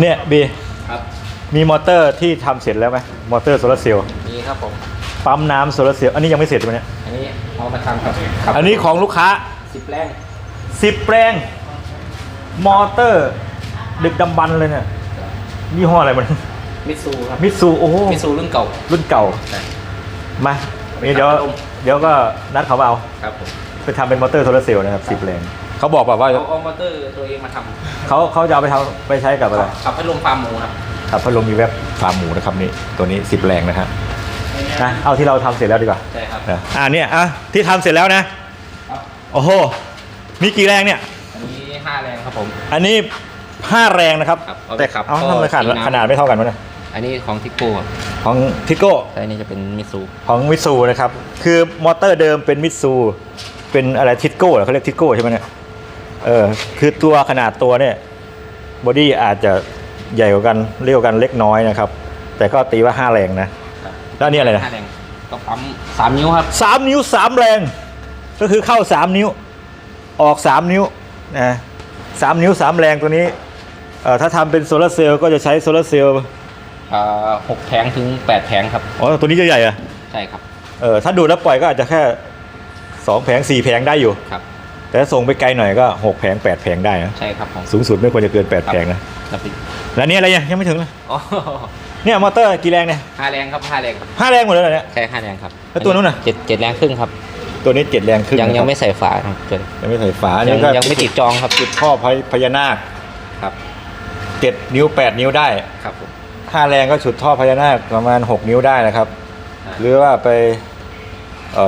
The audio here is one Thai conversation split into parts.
เนี่ยบีครับมีมอเตอร์ที่ทำเสร็จแล้วไหมมอเตอร์โซลาร์เซลล์นี่ครับผมปั๊มน้ำโซลาร์เซลล์อันนี้ยังไม่เสร็จใช่ไหมเนี่ยอันนี้เอามาทำครับครับอันนี้ของลูกค้าสิบแรง10แปลงมอเตอร์ ดึกดำบรรพ์เลยเนี่ยยี่ห้ออะไรมันมิตซูครับมิตซูโอ้โหมิตซูรุ่นเก่ารุ่นเก่าใช่มาเดี๋ยวไปทำพัดลมเดี๋ยวก็นัดเขามาเอาครับผมไปทำเป็นมอเตอร์โซลาร์เซลล์นะครับสิบแรง เขาบอกแบบว่าเอาเอามอเตอร์ตัวเองมาทเขาเขาจะเอาไปทำไปใช้กับอะไรำขับพัดลมฟาร์มหมูครับครับพัดลมมีเว็บฟาร์มหมูนะครับนี่ตัวนี้สิบแรงนะฮะนะเอาที่เราทำเสร็จแล้วดีกว่าใช่ครับ นะอ่าเนี่ยอะที่ทำเสร็จแล้วนะครับ โอ้โหมีกี่แรงเนี่ย อันนี้ห้าแรงครับผม อันนี้ห้าแรงนะครับ ครับเอาไปแต่ขับเอาก็ทำไมขนาดตีน้ำ ขนาดไม่เท่ากันวะเนี่ยอันนี้ของทิโก้ครับของทิโก้ใช่นี่จะเป็นมิตซูของมิตซูนะครับ คือมอเตอร์เดิมเป็นมิตซูเป็นอะไรทิโก้เหรอเขาเรียกทิโก้ใช่ไหมเนี่ย เออคือตัวขนาดตัวเนี่ยบอดี้อาจจะใหญ่กว่ากันเรียกว่ากันเล็กน้อยนะครับ แต่ก็ตีว่าห้าแรงนะครับแล้วอันนี่อะไรนะห้าแรงก็ปั๊มสามนิ้วครับสามนิ้วสามแรง ก็คือเข้าสามนิ้ว ออกสามนิ้วนะสามนิ้วสามแรงตัวนี้เอ่อถ้าทำเป็นโซลาร์เซลล์ก็จะใช้โซลาร์เซลล์อ่าหกแผงถึงแปดแผงครับอ๋อตัวนี้จะใหญ่อะใช่ครับเออถ้าดูดแล้วปล่อยก็อาจจะแค่สองแผงสี่แผงได้อยู่ครับ แต่ถ้าส่งไปไกลหน่อยก็หกแผงแปดแผงได้นะใช่ครับผมสูงสุดไม่ควรจะเกินแปดแผงนะแล้วปิดแล้วนี่อะไรเนี่ยยังไม่ถึงเลยอ๋อเนี่ยมอเตอร์กี่แรงเนี่ยห้าแรงครับห้าแรงห้าแรงหมดเลยเหรอเนี่ยใช่ห้าแรงครับแล้วตัวนู้นน่ะเจ็ดเจ็ดแรงครึ่งครับตัวนี้เจ็ดแรงครึ่งยังนะครับยังไม่ใส่ฝาครับตัวยังไม่ใส่ฝายัเนี่งก็ยังไม่ติดจองครับจุดท่อพญพญานาคครับเจ็ดนิ้วแปดนิ้วได้ครับผมห้าแรงก็ฉุดท่อพญานาคประมาณ6นิ้วได้นะครับอ่าหรือว่าไปเอ่อ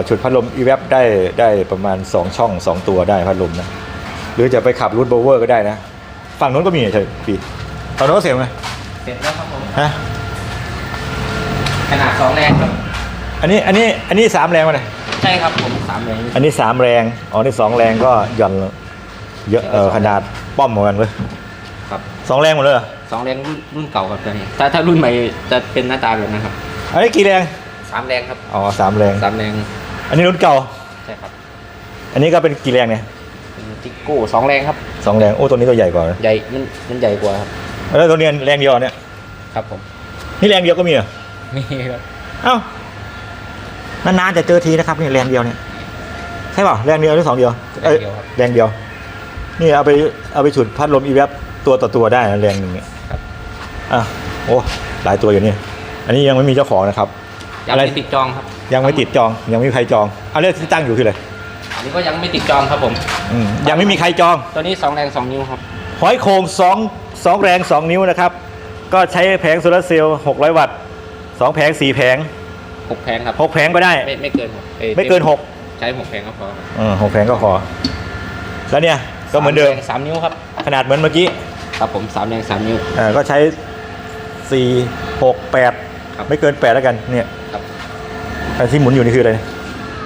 ฉุดพัดลมอีแวบได้ได้ประมาณ 2 ช่อง 2 ตัวได้พัดลมนะ หรือจะไปขับรูทโบเวอร์ก็ได้นะ ฝั่งนู้นก็มีใช่พี่ฝั่งนู้นก็เสียงไหมเสร็จแล้วครับผมฮะขนาดสองแรงครับอันนี้อันนี้อันนี้สามแรงมาเลยใช่ครับผมสามแรงอันนี้สามแรงอ๋อนี่สองแรงก็หย่อนเยอะเออขนาดป้อมเหมือนกันเลยครับสองแรงหมดเลยเหรอสองแรงรุ่นรุ่นเก่าครับตัวนี้ถ้าถ้ารุ่นใหม่จะเป็นหน้าตาแบบนั้นครับอันนี้กี่แรง สามแรงครับอ๋อสามแรง สามแรงอันนี้รุ่นเก่า ใช่ครับอันนี้ก็เป็นกี่แรงเนี่ยเป็นติโก้สองแรงครับสองแรงโอ้ตัวนี้ตัวใหญ่กว่านะใหญ่มันมันใหญ่กว่าครับแล้วตัวนี้แรงเดียวเนี่ยครับผมนี่แรงเดียวก็มีเหรอนี่ครับเอ้านานๆจะเจอทีนะครับนี่แรงเดียวเนี่ยใช่เปล่าแรงเดียวหรือสองเดียวเอ้ยแรงเดียว นี่เอาไปเอาไปฉุดพัดลมอีแวบตัวต่อตัวได้นะแรงหนึ่งเนี่ยครับ อะโอ้หลายตัวอยู่นี่ อันนี้ยังไม่มีเจ้าของนะครับ ยังอะไร ไม่ติดจองครับยังไม่ติดจอง ยังไม่มีใครจองเอาเรื่องที่ตั้งอยู่คืออะไรอันนี้ก็ยังไม่ติดจองครับผมอืมยังไม่มีใครจอง ตัวนี้สองแรงสองนิ้วครับ หอยโข่งสองสองแรงสองนิ้วนะครับ ก็ใช้แผงโซลาร์เซลล์หกร้อยวัตต์สองแผงสี่แผงหกแผงครับหกแผงก็ได้ ไม่ไม่เกินหกอ้ยไม่เกินหกใช้หกแผงก็พอครับเออหกแผงก็พอแล้วเนี่ยก็เหมือนเดิมสาแรงสามนิ้วครับขนาดเหมือนเมื่อกี้ครับผมสามแรงสามนิ้ว เอ่อก็ใช้สี่หกแปดครับ ไม่เกินแปดแล้วกันเนี่ยครับ อันที่หมุนอยู่นี่คืออะไร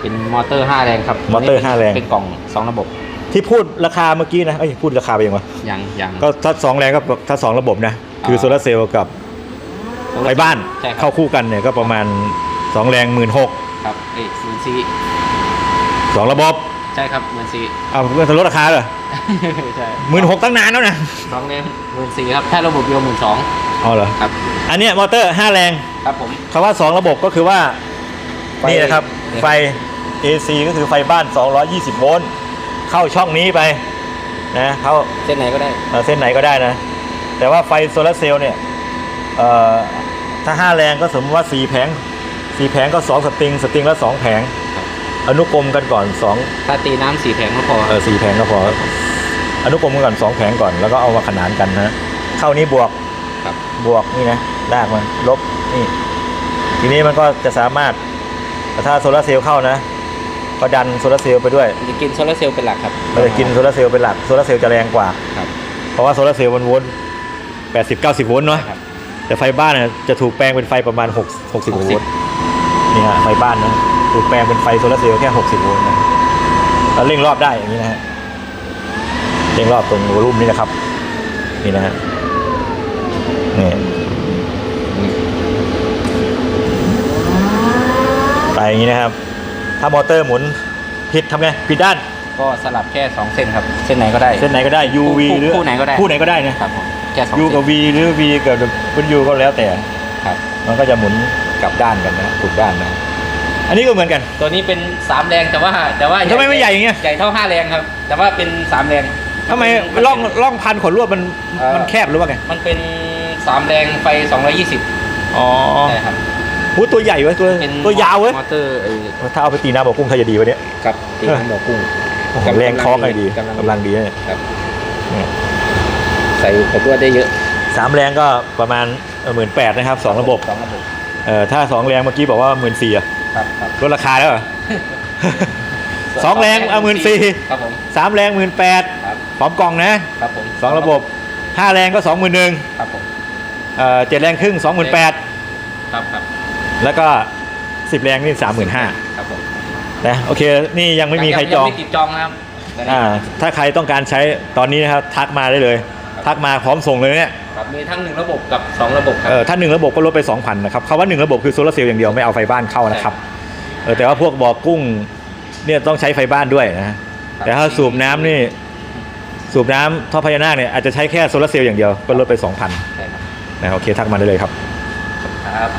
เป็นมอเตอร์ห้าแรงครับมอเตอร์ห้าแรง เป็นกล่องสองระบบที่พูดราคาเมื่อกี้นะเอ้ยพูดราคาไปยังวะยังยังก็ถ้าสองแรงก็ถ้าสองระบบนะ คืออ่าโซลาร์เซลล์กับไฟบ้านใช่ครัเข้าคู่กันเนี่ยก็ประมาณสองแรงหมื่นหกครับเอ้ยหมื่นสี่สองระบบใช่ครับหมื่นสี่เอาเพื่อนลดราคาเหรอใช่หมื่นหกตั้งนานแล้วนะสองแรงหมื่นสี่ครับ ถ้าระบบเดียวหมื่นสองเอาเหรอ ครับ อันเนี้ยมอเตอร์ห้าแรงครับผมคำว่า 2 ระบบก็คือว่าไฟนี่นะครับเนี่ยไฟ AC ก็คือไฟบ้าน 220 โวลต์เข้าช่องนี้ไปนะเข้าเส้นไหนก็ได้เอ่อเส้นไหนก็ได้นะ แต่ว่าไฟโซลาร์เซลล์เนี่ยเอ่อถ้า 5 แรงก็สมมติว่า 4 แผง 4 แผงก็ 2 สตริง สตริงละ 2 แผงครับอนุกรมกันก่อน 2 ถ้าตีน้ำสี่แผงก็พอเออ4แผงก็พอ อนุกรมกันก่อน 2 แผงก่อน แล้วก็เอามาขนานกันนะ เข้านี้บวก ครับ บวกนี่นะลากมันลบนี่ ทีนี้มันก็จะสามารถ ถ้าโซลาร์เซลล์เข้านะก็ดันโซลาร์เซลล์ไปด้วยมันจะกินโซลาร์เซลล์เป็นหลักครับมันจะกินโซลาร์เซลล์เป็นหลักโซลาร์เซลล์จะแรงกว่า ครับ เพราะว่าโซลาร์เซลล์มันโวลต์80 90 โวลต์เนาะครับ แต่ไฟบ้านน่ะจะถูกแปลงเป็นไฟประมาณ6 60 โวลต์นี่ฮะไฟบ้านนะถูกแปลงเป็นไฟโซลาร์เซลล์แค่ 60 โวลต์นะแล้วเร่งรอบได้อย่างนี้นะฮะเร่งรอบตรงวอลลุ่มนี่นะครับนี่นะฮะนี่ไป อย่างนี้นะครับ ถ้ามอเตอร์หมุนผิดทำไงผิดด้านก็สลับแค่สองเส้นครับ เส้นไหนก็ได้ เส้นไหนก็ได้ U V คู่หรือคู่ไหนก็ได้คู่ไหนก็ได้นะครับผมแค่สอง U เส้นกับ V หรือ V กับคุณ U ก็แล้วแต่ครับ มันก็จะหมุนกลับด้านกันนะถูกด้านนะ อันนี้ก็เหมือนกัน ตัวนี้เป็นสามแรงแต่ว่าแต่ว่าทำไมไม่ใหญ่อย่างเงี้ยใหญ่เท่าห้าแรงครับ แต่ว่าเป็นสามแรงทำไมนร่องร่องพันขนลวดมันเอ่อมันแคบหรือว่าไงมันเป็นสามแรงไฟสองร้อยยี่สิบอ๋อใช่ครับ หูตัวใหญ่เว้ยตัวเป็นตัวยาวเว้ยมอเตอร์ไอ้ถ้าเอาไปตีน้ำบอกกุ้งถ้าจะดีวะเนี่ยกับตีน้ำบอกกุ้งโอ้โหกำลังแรงคล้องไงดีกำลังกำลังดีเนี่ยครับเนี่ยใส่ขวดได้เยอะสามแรงก็ประมาณหมื่นแปดนะครับสองระบบสองระบบเอ่อถ้าสองแรงเมื่อกี้บอกว่าหมื่นสี่อะครับครับลดราคาแล้วเหรอสองแรงเอา14,000ครับผมสามแรงหมื่นแปดครับพร้อมกล่องนะครับผมสองระบบห้าแรงก็สองหมื่นหนึ่งครับผมเอ่อเจ็ดแรงครึ่งสองหมื่นแปดครับครับ แล้วก็สิบแรงนี่สามหมื่นห้าครับผมนะโอเค นี่ยังไม่มีใครจอง ยังไม่ติดจองนะครับอ่าถ้าใครต้องการใช้ตอนนี้นะครับทักมาได้เลย ทักมาพร้อมส่งเลยเนี่ยครับมีทั้งหนึ่งระบบกับสองระบบครัเออถ้าหนึ่งระบบก็ลดไป 2,000นะครับคำว่าหนึ่งระบบคือโซลาร์เซลล์อย่างเดียวไม่เอาไฟบ้านเข้านะครับเออแต่ว่าพวกบ่อกุ้งเนี่ยต้องใช้ไฟบ้านด้วยนะแต่ถ้าสูบน้ำนี่สูบน้ำท่อพญานาคเนี่ยอาจจะใช้แค่โซลาร์เซลล์อย่างเดียวก็ลดไป 2,000ใช่ครับนะโอเคทักมาได้เลยครับครับ